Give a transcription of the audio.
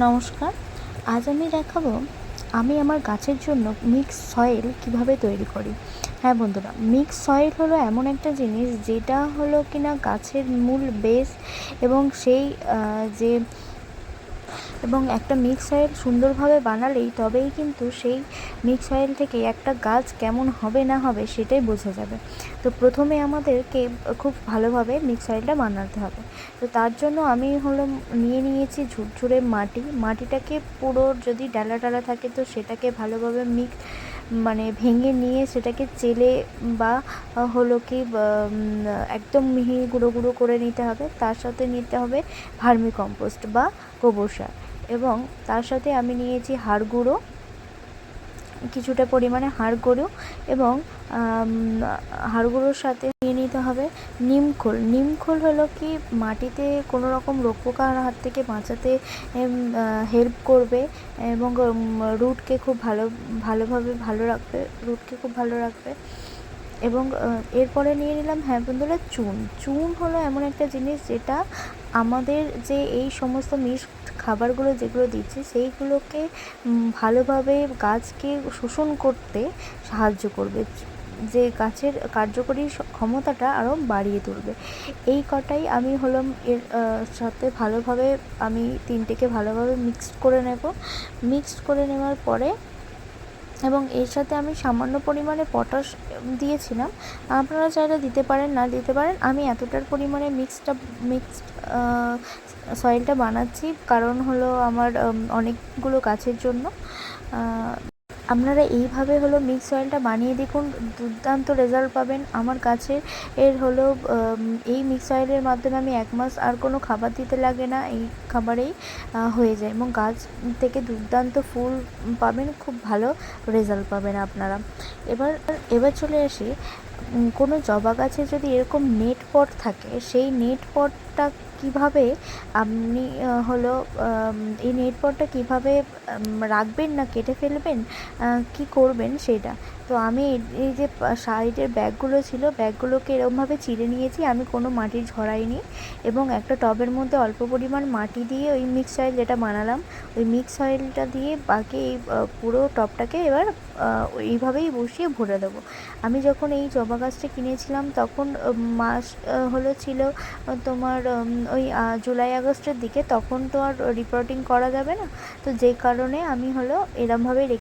নমস্কার। আজ আমি দেখাবো, আমি আমার গাছের জন্য মিক্স সয়েল কীভাবে তৈরি করি। হ্যাঁ বন্ধুরা মিক্স সয়েল হলো এমন একটা জিনিস যেটা হলো কিনা গাছের মূল বেস এবং সেই যে এবং একটা মিক্স সয়েল সুন্দরভাবে বানালেই তবেই কিন্তু সেই মিক্স সয়েল থেকে একটা গাছ কেমন হবে না হবে সেটাই বোঝা যাবে। তো প্রথমে আমাদেরকে খুব ভালোভাবে মিক্স সয়েলটা বানাতে হবে। তো তার জন্য আমি হলো নিয়ে নিয়েছি ঝুরঝুরে মাটি। মাটিটাকে পুরো যদি ডালা ডালা থাকে তো সেটাকে ভালোভাবে মিক্স মানে ভেঙে নিয়ে সেটাকে চেলে বা হলো কি একদম মিহি গুঁড়ো গুঁড়ো করে নিতে হবে। তার সাথে নিতে হবে ভার্মি কম্পোস্ট বা গোবর এবং তার সাথে আমি নিয়েছি হাড় গুঁড়ো, কিছুটা পরিমাণে হাড় গুঁড়ো এবং হাড় গুঁড়োর সাথে নিয়ে নিতে হবে নিমখোল নিমখোল হলো কি, মাটিতে কোনো রকম রোগ পোকার হাত থেকে বাঁচাতে হেল্প করবে এবং রুটকে খুব ভালো, ভালোভাবে ভালো রাখবে রুটকে খুব ভালো রাখবে। এবং এরপরে নিয়ে নিলাম হ্যাঁ বন্ধুরা চুন। চুন হলো এমন একটা জিনিস যেটা আমাদের যে এই সমস্ত মিক্সড খাবারগুলো যেগুলো দিচ্ছে, সেইগুলোকে ভালোভাবে গাছকে শোষণ করতে সাহায্য করবে। যে গাছের কার্যকরী ক্ষমতাটা আরও বাড়িয়ে তুলবে। এই কটাই আমি হলাম এর সাথে ভালোভাবে আমি তিনটেকে ভালোভাবে মিক্সড করে নেব। মিক্সড করে নেওয়ার পরে এবং এর সাথে আমি সামান্য পরিমাণে পটাশ দিয়েছিলাম। আপনারা চাইলে দিতে পারেন, না দিতে পারেন। আমি এতটার পরিমাণে মিক্সডটা মিক্সড সয়েলটা বানাচ্ছি। কারণ হলো আমার অনেকগুলো গাছের জন্য। আপনারা এইভাবে হলো মিক্স অয়েলটা বানিয়ে দেখুন, দুর্দান্ত রেজাল্ট পাবেন। আমার গাছের এর হলো এই মিক্স অয়েলের মাধ্যমে আমি এক মাস আর কোনো খাবার দিতে লাগে না, এই খাবারেই হয়ে যায়। এবং গাছ থেকে দুর্দান্ত ফুল পাবেন, খুব ভালো রেজাল্ট পাবেন আপনারা। এবার এবার চলে আসি কোনো জবা গাছে যদি এরকম নেট পট থাকে, সেই নেট পটটা কীভাবে, আপনি হলো এই নেট পটটা কীভাবে রাখবেন না কেটে ফেলবেন কি করবেন সেটা। তো আমি এই- যে সাইডের ব্যাগগুলো ছিল, ব্যাগগুলোকে এরকমভাবে চিড়ে নিয়েছি, আমি কোনো মাটি ঝরাইনি এবং একটা টবের মধ্যে অল্প পরিমাণ মাটি দিয়ে ওই মিক্স অয়েল যেটা বানালাম, ওই মিক্স অয়েলটা দিয়ে বাকি এই পুরো টবটাকে এবার এইভাবেই বসিয়ে ভরে দেবো। আমি যখন এই জবা গাছটা কিনেছিলাম, তখন মাস হলো ছিল তোমার ওই জুলাই আগস্টের দিকে তখন তো আর রিপোর্টিং করা যাবে না। তো যে কারণে আমি হলো এরমভাবে রেখে